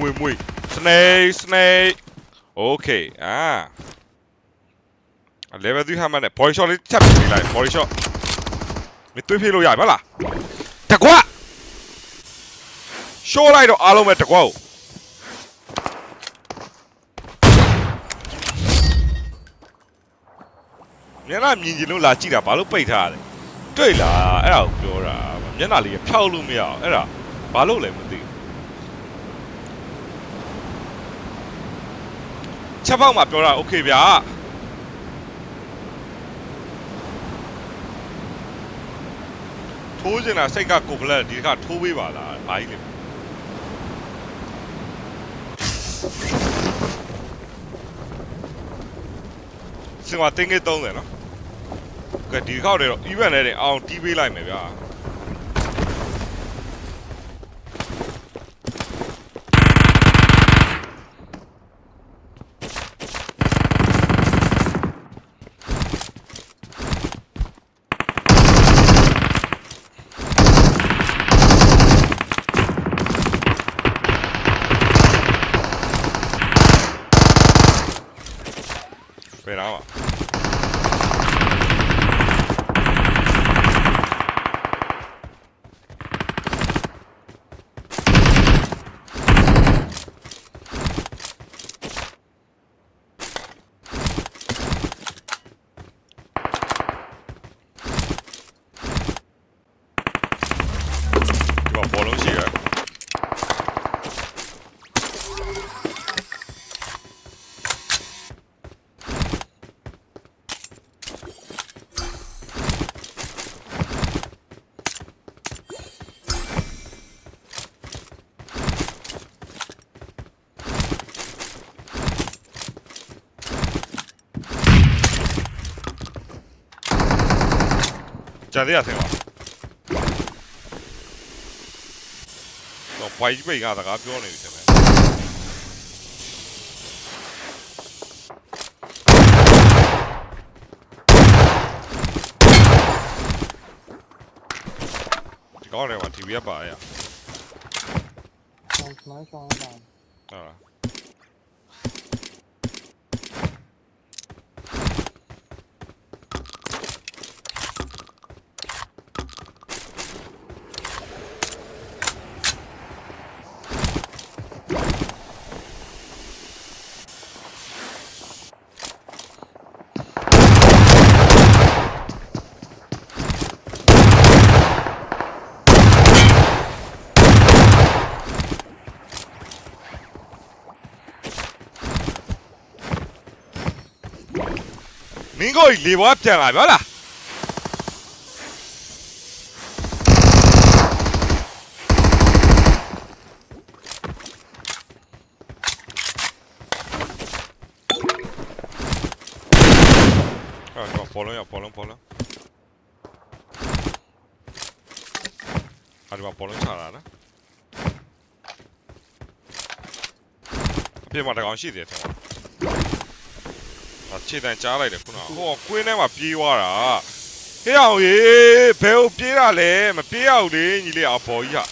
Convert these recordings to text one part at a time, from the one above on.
မွေမွေ snake snake okay အာ level 3 hammer နဲ့ body shot လေးချက်ပြီးလိုက် body shot မသွေးဖြေးလို့ရပါလားတကွာရှိုးလိုက်တော့အားလုံးပဲတကွာကိုမျက်နှာမြင်ကြည့်လို့လာကြည့်တာဘာလို့ပိတ်ထားရလဲတွေ့လားအဲ့ဒါကိုပြောတာမျက်နှာလေးကဖြောက်လို့မရအောင်အဲ့ဒါဘာလို့လဲမသိဘူး ချက်ပေါက်မှာပြောတာ okay ဗျာထိုးစင်တာစိတ်ကကိုကလက်ဒီတစ်ခါထိုးပေးပါလားဘာကြီးလဲစင်ကတင်းငယ်30နော်ကဲဒီတစ်ခေါက်တည်းတော့ event နဲ့တင်အောင်တီးပေးလိုက်မယ်ဗျာ ဖယ်တော့ပါဒီမှာဘောလုံးရှိရ ကြာသေးရဆင်းပါတော့ဘိုင်ပိတ်ကစကားပြောနေပြီဆင်းမယ်ကောင်းတယ်မှာ TV ရပါရဲ့။ဟုတ်လား။ဟုတ်လား။ င်းကိုလေဘွားပြန်လာပြီဟုတ်လားပေါ်လုံးရပေါ်လုံးပေါ်လုံးအဲ့ဒီမှာပေါ်လုံးချလာတာအပြင်မှာတကောင်ရှိသေးတယ်ထင်ပါ ခြေတန်ကြားလိုက်တယ်ခုနကဟိုကွင်းထဲမှာပြေးသွားတာဟေးအောင်ရေဘယ်ကိုပြေးတာလဲမပြေးရဘူးလေညီလေးအဘော်ကြီးဟာ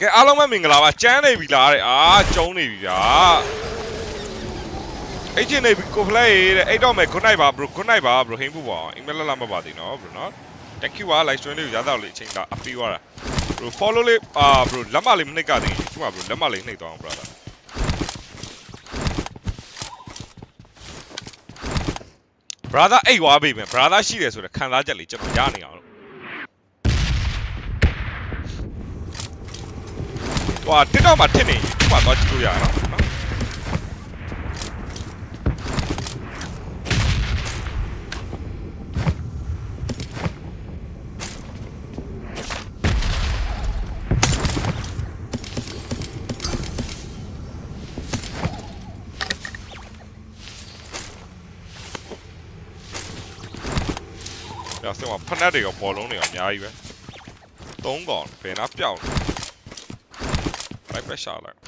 ကဲအားလုံးပဲမင်္ဂလာပါကျန်းနေပြီလားတဲ့အာကျုံနေပြီဗျာအဲ့ချင်းနေပြီကိုဖလိုက်တဲ့အဲ့တော့မယ် good night ပါ bro good night ပါ bro ဟင်းဖို့ပါအင်မလလာမပါသေးနော် bro နော် thank you ပါ live stream လေးကိုရတော့လေအချိန်ကအပီးသွားတာ bro follow လေးအာ bro လက်မလေးမနှိပ်ကသေးဘူးဒီမှာ bro လက်မလေးနှိပ်သွားအောင် brother brother အိတ်သွားပြီမယ် brother ရှိတယ်ဆိုတော့ခံစားချက်လေးကျွန်တော်ရနေအောင်လို့ဟွာ TikTok မှာထစ်နေဒီမှာသွားကြည့်လို့ရအောင်နော်။ ကြာစင်မှာဖနက်တွေရောဘောလုံးတွေရောအများကြီးပဲသုံးကောင်ဘယ်နာပျောက်လိုက်ပရက်ရှာလိုက်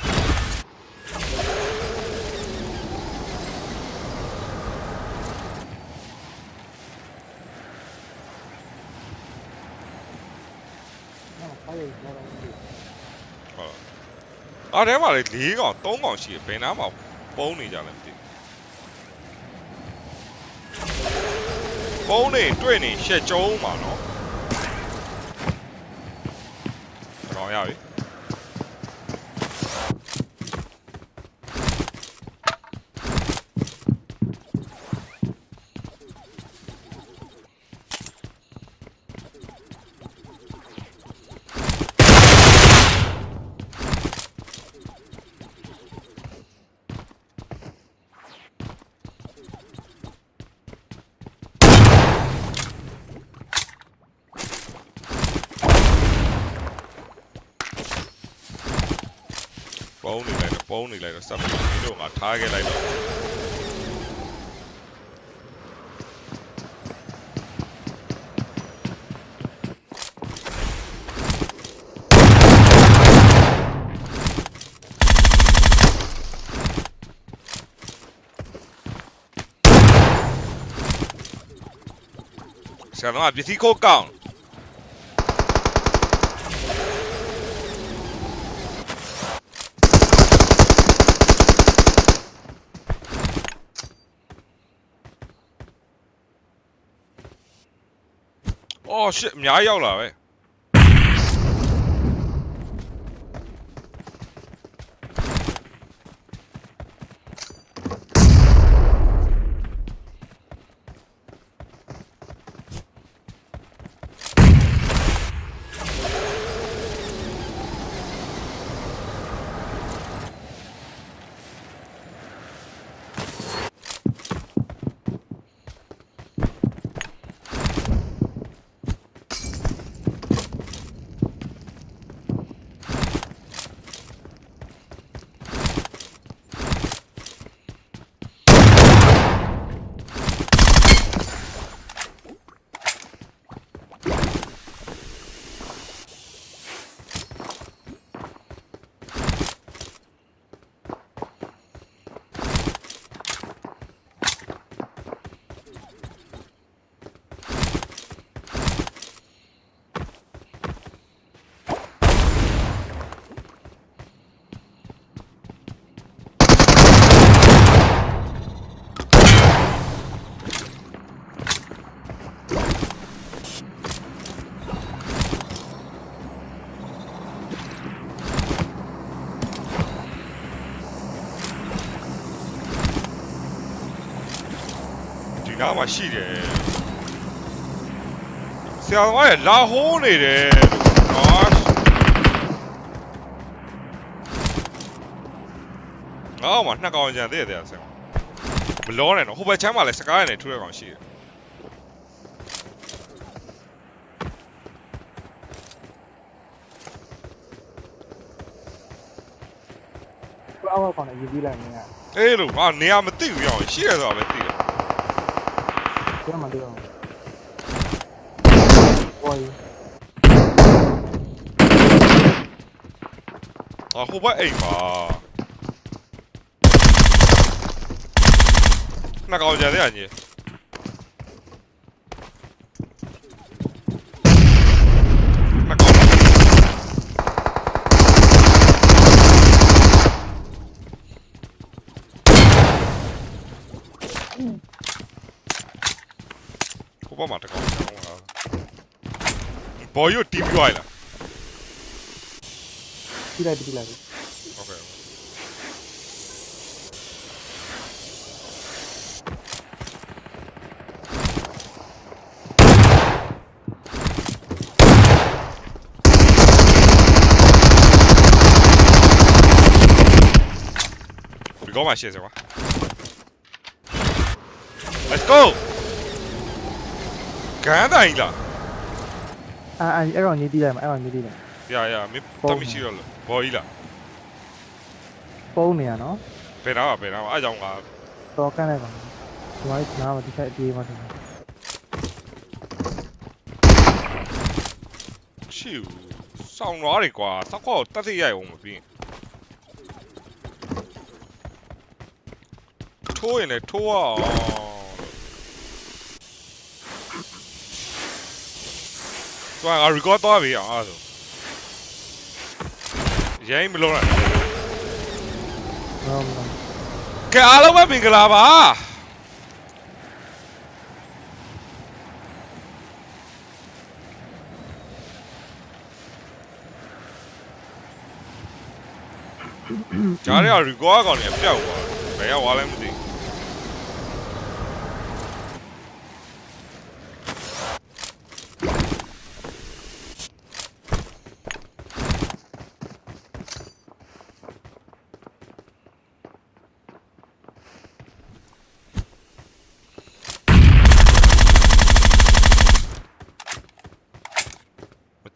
ဟုတ်အားထဲမှာလေ၄កောင်၃កောင်ရှိတယ်ဘယ်နားမှာပုံနေကြလဲမသိ ဘူးပုံးနေတွေ့နေရှက်ကျုံးမှာနော်တော့ရပြီ ပုံးနေလိုက်တော့ပုံးနေလိုက်တော့စပ်ပြီးဒီလိုငါထားခဲ့လိုက်တော့ဆရာတော်ကပစ္စည်းခိုးကောင်း အော် shit အများကြီး ရောက်လာပဲဒီနားမှာရှိတယ်ဆရာတော်ကလည်းလာဟိုးနေတယ်နော်ငါ့မှာနှစ်ကောင်ကြံသေးတယ်ဆရာမလောနဲ့နော်ဟိုဘက်ချမ်းမှာလည်းစကားရနေထူရကောင်ရှိတယ်အောက်ကောင်နဲ့ယူပြီးလိုက်နေရအေးလို့ငါနေရာမသိဘူးရောရှိရဆိုတာပဲသိတယ် ကျွန်တော်မပြောဘူးဟို 啊，后背哎嘛，那高见的呀你？ for you, Team Joyla. Tira, tira, tira. Okay. We got my shit, Zerwa. Let's go! ganha ainda! အဲအဲ့တော့နေပြီးလိုက်မှာအဲ့တော့နေပြီးလိုက်ရရမင်းတမရှိတော့လို့ဘော်ကြီးလားပုံးနေရနော်ဘယ်တော့ဘယ်တော့အားကြောင့်ကတော့ကန့်လိုက်ပါဒီမှာနားမတိကျအပြေးမှာတယ်ချီစောင်းသွားတယ်ကွာစောက်ကောတက်သိရအောင်မပြီးထိုးရင်လည်းထိုးအောင် သွားငါ record သွားပြီအောင်အဲ့ဒါဆိုရိုင်းမလုံးနဲ့ဟုတ်မလားကဲအားလုံးပဲမင်္ဂလာပါကြားရရီကွာကောင်နေအပြောက်သွားဘယ်ရောက်သွားလဲမသိ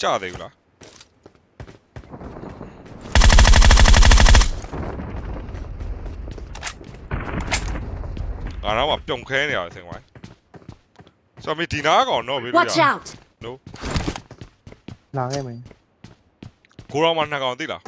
ကြသေးဘူးလားငါတော့မှပြုံခဲနေရတယ်ဆင်ဝိုင်းဆိုတော့မင်းဒီနာကောင်တော့ဘေးလို့ Watch ရ out! လာခဲ့မယ်ကိုရောင်မှနှစ်ကောင်သိလား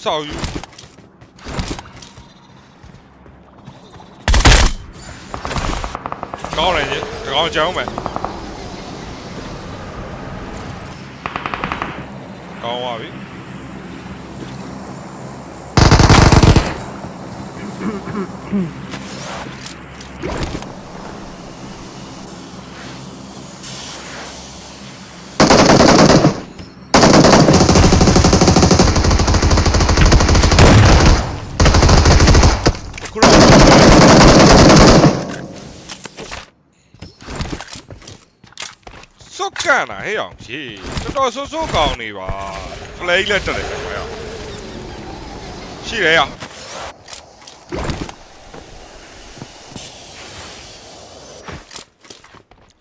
saw you. Có này chứ, có chơi không mày? Có qua biết. Hmm. ကန်တာဟဲ့အောင်ရေတော်တော်ဆိုးဆိုးကောင်းနေပါဖလေးလက်တက်တယ်ခင်ဗျာရှိတယ်ရ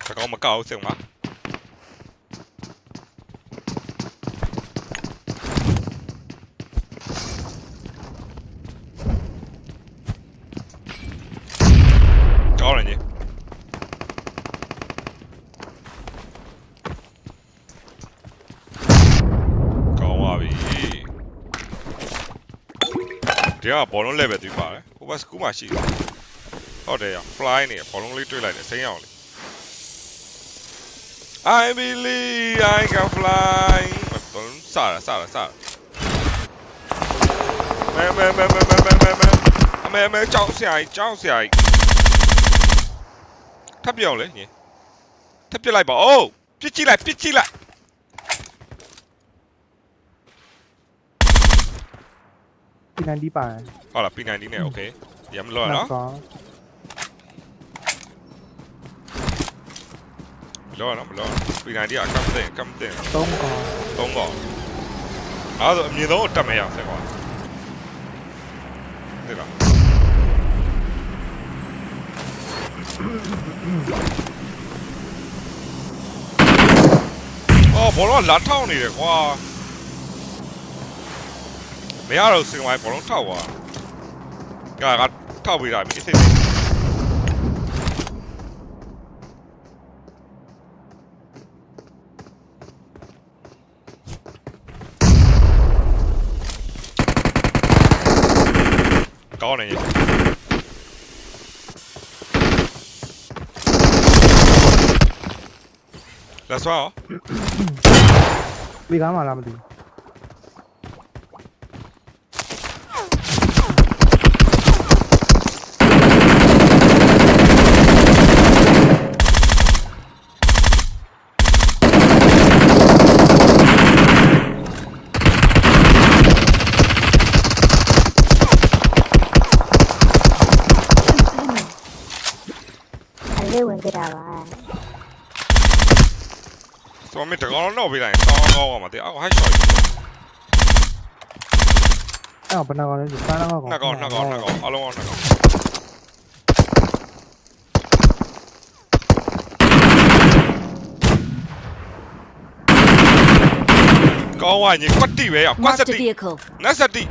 တကောင်မကောက်စင်မကောင်းတယ်ကြီးကောင်းပါပြီ ဒီကဘောလုံး level 3ပါတယ်ဟိုဘက်စကူးမှာရှိတယ်ဟုတ်တယ်ရ fly နေဘောလုံးလေးတွေ့လိုက်တယ်စိမ်းအောင်လေး I believe I can fly ဘောလုံးစတာစတာစတာမဲမဲမဲမဲမဲမဲမဲမဲအမဲမဲကြောက်စရာကြီးကြောက်စရာကြီးထပ်ပြောင်းလေညီထပ်ပြစ်လိုက်ပါအိုးပြစ်ကြည့်လိုက်ပြစ်ကြည့်လိုက် ဒီနိုင်ဒီပါဟုတ်လား P90 နဲ့ okay ရမလို့ရနော်ကောင်းမလို့ရနော်မလို့ရ P90 ကအကမ်တင်ကမ်တင်သုံးကောင်းသုံးကောင်အဲ့ဒါဆိုအမြင်ဆုံးကိုတက်မရဆက်ကွာဒီလားအော်ဘောလုံးကလာထောက်နေတယ်ကွာ မရတော့စင်ဝိုင်းဘောလုံးထောက်သွားကကထောက်ပေးတာပြီအစ်စ်ကောင်းနေရဲ့လက်စွာရောဒီကားမှလားမသိဘူး အ လေးဝင်ကြတာပါဆိုမင်းတကောင်လုံးတော့ပေးလိုက်ကောင်းကောင်းပါမသိအော်ဟိုက်ရှော့အဲ့တော့ဘယ်နှကောင်လဲဆိုပန်းတော့ကောင်နှစ်ကောင်နှစ်ကောင်နှစ်ကောင်အလုံးအောင်နှစ်ကောင်ကောင်းဝညကွတ်တိပဲရကွတ်စ Marked a တိ vehicle. နတ်စတိ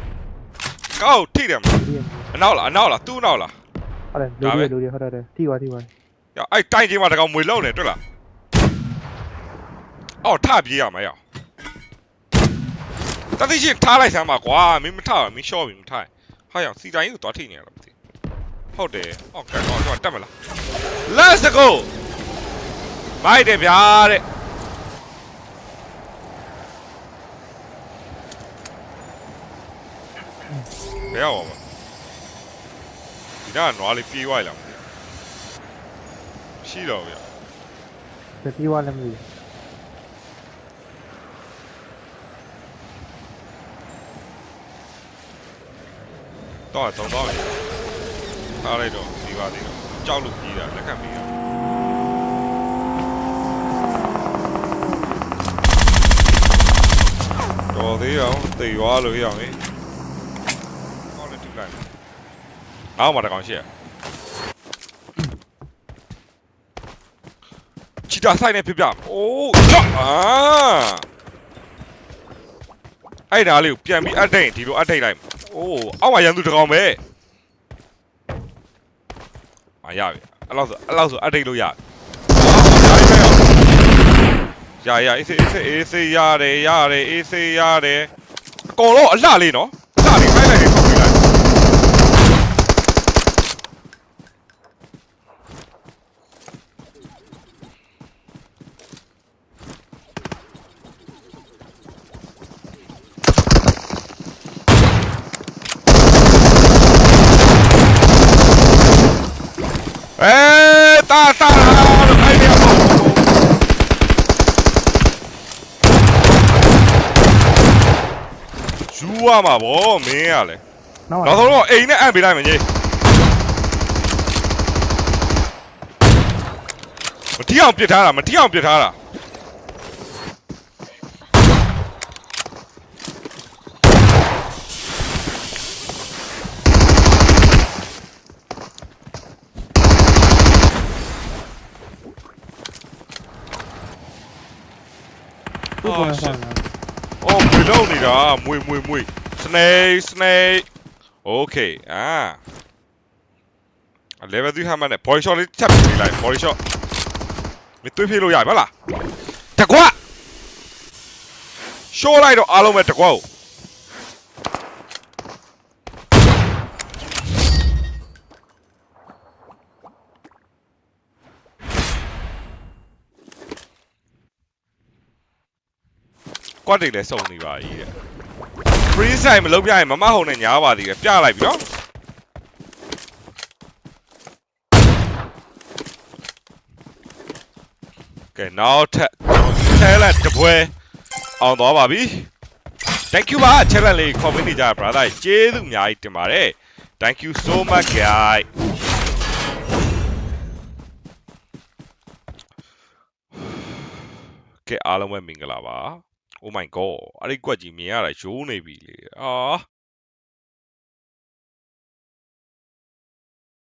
ကောက်ထိတယ်မဒီရအနောက်လားအနောက်လားသူ့နောက်လားဟုတ်တယ်လူတွေလူတွေဟုတ်တယ်ထိသွားထိသွား ရအဲ့တိုင်းချင်းမှာတကောင်မွေလုံးနေတွေ့လားအော်ထပြေးရမှာရတတိရှိထားလိုက်စမ်းပါကွာမင်းမထားဘူးမင်းရှော့ပြီမထားရင်ဟာရောင်စီတိုင်းကိုသွားထိနေရလားမသိဟုတ်တယ်အော်ကန်တော့တော့တက်မလား Let's go မိုက်တယ်ဗျာတဲ့ဘယ်ရောက်ပါမလဲဒီကနွားလေးပြေးသွားရလားမသိဘူး ရှိတော့ဗျာတတိယလည်းမသိတော့တော့တော့ထားလိုက်တော့ဒီပါသေးတော့ကြောက်လို့ပြေးတာလက်ခံပြေးတာတော်သေးအောင်တေရွာလို့ရအောင်လေကောင်းလည်းတူလိုက်နောက်မှာတကောင်ရှိရ ချီတာဆိုင်နေပြပြအိုးကြောက်အာအဲ့ဒါလေးကိုပြန်ပြီးအပ်တိတ်ဒီလိုအပ်တိတ်လိုက်โอ้အောက်မှာရန်သူတစ်ကောင်ပဲအာရပြီအဲ့လောက်ဆိုအဲ့လောက်ဆိုအတိတ်လို့ရပြီရရအေးစေးအေးစေးအေးစေးရတယ်ရတယ်အေးစေးရတယ်အကောင်တော့အလှလေးနော်အလှလေးဖိုက်လိုက်လေးထုတ်ပြလိုက်အဲ တာတာလို့ခိုင်းနေအောင်ယူရမှာဗောမင်းရလေနောက်နောက်ဆုံးတော့အိမ်နဲ့အံ့ပေးလိုက်မယ်ကြီးမတိအောင်ပြစ်ထားတာမတိအောင်ပြစ်ထားတာ 哦သူ့ပေါ်ဆောင်တာအော်မွေလုံးနေတာမွေမွေမွေ snake snake okay အာ level 3 hammer နဲ့ body shot လေးချက်ပြီးလိုက် body shot မတွေးပြေးလို့ရပြီဟုတ်လားတကွရှိုးလိုက်တော့အားလုံးပဲတကွကို ကွက်တွေလည်းစုံနေပါကြီးတဲ့ free side မလုပ်ပြရင်မမဟုံနဲ့ညားပါသေးတယ်ပြလိုက်ပြီနော်ကဲနောက်ထပ်ထဲလက်တပွဲအောင်သွားပါပြီ thank you ပါ channel လေး comment နေကြ brother ကျေးဇူးအများကြီးတင်ပါတယ် thank you so much guys ကဲအားလုံးပဲမင်္ဂလာပါ oh my god အဲ့ဒီကွက်ကြီးမြင်ရတာရိုးနေပြီလေအာ